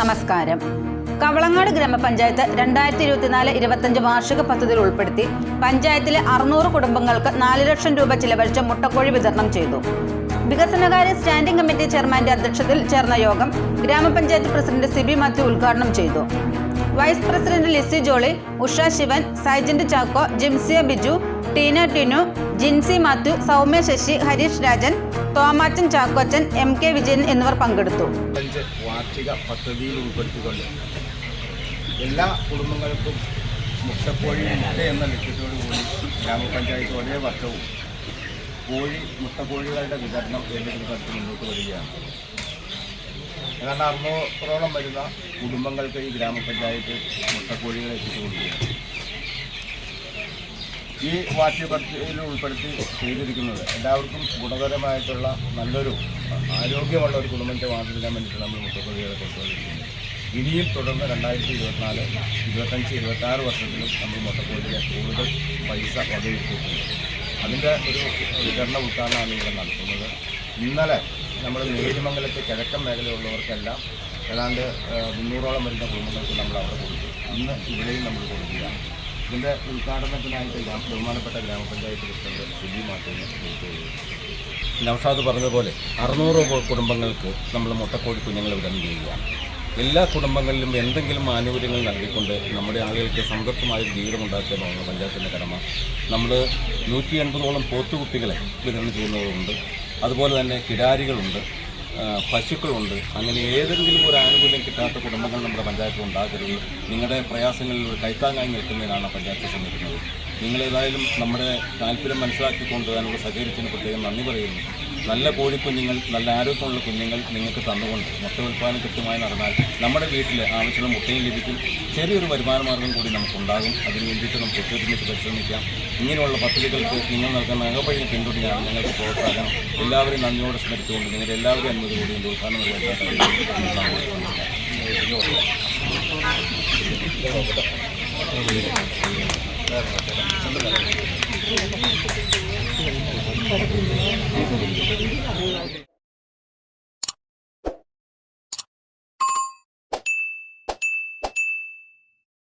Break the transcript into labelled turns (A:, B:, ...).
A: നമസ്കാരം. കവളങ്ങാട് ഗ്രാമപഞ്ചായത്ത് രണ്ടായിരത്തി ഇരുപത്തിനാല് ഇരുപത്തഞ്ച് വാർഷിക പദ്ധതിയിൽ ഉൾപ്പെടുത്തി പഞ്ചായത്തിലെ അറുന്നൂറ് കുടുംബങ്ങൾക്ക് നാല് ലക്ഷം രൂപ ചിലവഴിച്ച് മുട്ടക്കോഴി വിതരണം ചെയ്തു. വികസനകാര്യ സ്റ്റാൻഡിംഗ് കമ്മിറ്റി ചെയർമാന്റെ അധ്യക്ഷതയിൽ ചേർന്ന യോഗം ഗ്രാമപഞ്ചായത്ത് പ്രസിഡന്റ് സിബി മാത്യു ഉദ്ഘാടനം ചെയ്തു. Vice president Lissy Jolly Usha Sivan സൈജന്റ് Chacko Jimsiya Biju Teena Tinu Jincy Mathew Soumya Sasi Harish Rajan Thomachan Chackochan M K Vijayan എന്നിവർ പങ്കെടുത്തു.
B: വാർഷിക പദ്ധതിയിൽ ഉൾപ്പെടുത്തിക്കൊണ്ട് എല്ലാ കുടുംബങ്ങൾക്കും മുട്ടക്കോഴി മുട്ട എന്ന ലക്ഷ്യത്തോടു കൂടി ഗ്രാമപഞ്ചായത്ത് ഒരേ വർഷവും കോഴി മുട്ടക്കോഴികളുടെ വിതരണം ഏതെങ്കിലും തരത്തിൽ മുന്നോട്ട് വരികയാണ്. ഏതാണ്ട് അറുന്നൂറോളം വരുന്ന കുടുംബങ്ങൾക്ക് ഈ ഗ്രാമപഞ്ചായത്ത് മുട്ടക്കോഴികളെ എത്തിച്ചു കൊടുക്കുകയാണ്. ഈ വാക്യപദ്ധതിയിൽ പദ്ധതിയിൽ ഉൾപ്പെടുത്തി ചെയ്തിരിക്കുന്നത് എല്ലാവർക്കും ഗുണകരമായിട്ടുള്ള നല്ലൊരു ആരോഗ്യമുള്ള ഒരു കുടുംബത്തെ വാർത്തെടുക്കാൻ വേണ്ടിയിട്ട് നമ്മൾ മുട്ടക്കോഴികളെ കൊണ്ടുവന്നിരിക്കുന്നത് ഇനിയും തുടർന്ന് രണ്ടായിരത്തി ഇരുപത്തിനാല് ഇരുപത്തഞ്ച് ഇരുപത്താറ് വർഷത്തിലും നമ്മൾ മുട്ടക്കോഴിയെ കൂടുതൽ പൈസ വകയിരുത്തിയിട്ടുണ്ട്. അതിന്റെ ഒരു വിതരണ ഉദ്ഘാടനമാണ് ഇവിടെ നടത്തുന്നത്. ഇന്നലെ നമ്മൾ നേരിമംഗലത്തെ കിഴക്കൻ മേഖലയുള്ളവർക്കെല്ലാം ഏതാണ്ട് മുന്നൂറോളം വരുന്ന കുടുംബങ്ങൾക്ക് നമ്മൾ അവിടെ കൊടുക്കും ഇന്ന് ഇവിടെയും നമ്മൾ കൊടുക്കുകയാണ്. ഇതിന്റെ ഉദ്ഘാടനത്തിനായിട്ട് ഗ്രാമ ബഹുമാനപ്പെട്ട ഗ്രാമപഞ്ചായത്ത് പ്രസിഡന്റ് സുജി മാറ്റിനെ നൌഷാദ് പറഞ്ഞതുപോലെ അറുന്നൂറ് കുടുംബങ്ങൾക്ക് നമ്മൾ മുട്ടക്കോഴി കുഞ്ഞുങ്ങൾ വിതരണം ചെയ്യുകയാണ്. എല്ലാ കുടുംബങ്ങളിലും എന്തെങ്കിലും ആനുകൂല്യങ്ങൾ നൽകിക്കൊണ്ട് നമ്മുടെ ആളുകൾക്ക് സംതൃപ്തമായ ജീവിതം ഉണ്ടാക്കുക എന്നുള്ള പഞ്ചായത്തിന്റെ കടമ. നമ്മൾ നൂറ്റി എൺപതോളം പോത്തുകുട്ടികളെ വിതരണം ചെയ്യുന്നതുകൊണ്ട് അതുപോലെ തന്നെ കിടാരികളുണ്ട്. പശുക്കളുണ്ട്. അങ്ങനെ ഏതെങ്കിലും ഒരു ആനുകൂല്യം കിട്ടാത്ത കുടുംബങ്ങൾ നമ്മുടെ പഞ്ചായത്തിൽ ഉണ്ടാകരുത് നിങ്ങളുടെ പ്രയാസങ്ങളിൽ കൈത്താങ്ങായി നിൽക്കുന്നതിനാണ് പഞ്ചായത്ത് ശ്രമിക്കുന്നത്. നിങ്ങളേതായാലും നമ്മുടെ താല്പര്യം മനസ്സിലാക്കിക്കൊണ്ട് അതിനോട് സഹകരിച്ചതിന് പ്രത്യേകം നന്ദി പറയുന്നു. നല്ല കോഴിക്കുഞ്ഞുങ്ങൾ നല്ല ആരോഗ്യമുള്ള കുഞ്ഞുങ്ങൾ നിങ്ങൾക്ക് തന്നുകൊണ്ട് മുട്ട ഉൽപ്പാദനം കൃത്യമായി നടന്നാൽ നമ്മുടെ വീട്ടിൽ ആവശ്യമുള്ള മുട്ടയും ലഭിക്കും. ചെറിയൊരു വരുമാന മാർഗം കൂടി നമുക്കുണ്ടാകും. അതിന് വേണ്ടിയിട്ട് നമുക്ക് ഒത്തൊരുമിച്ച് പരിശ്രമിക്കാം. ഇങ്ങനെയുള്ള പദ്ധതികൾക്ക് നിങ്ങൾ നൽകുന്ന അകപ്പഴി പിന്തുണയാണ് ഞങ്ങൾക്ക് പ്രോത്സാഹനം. എല്ലാവരെയും നന്ദിയോടെ സ്മരിച്ചുകൊണ്ട് നിങ്ങളുടെ എല്ലാവരും അനുമതി കൂടി എന്റെ ഉദ്ഘാടനം നിർവഹിക്കാൻ Thank you.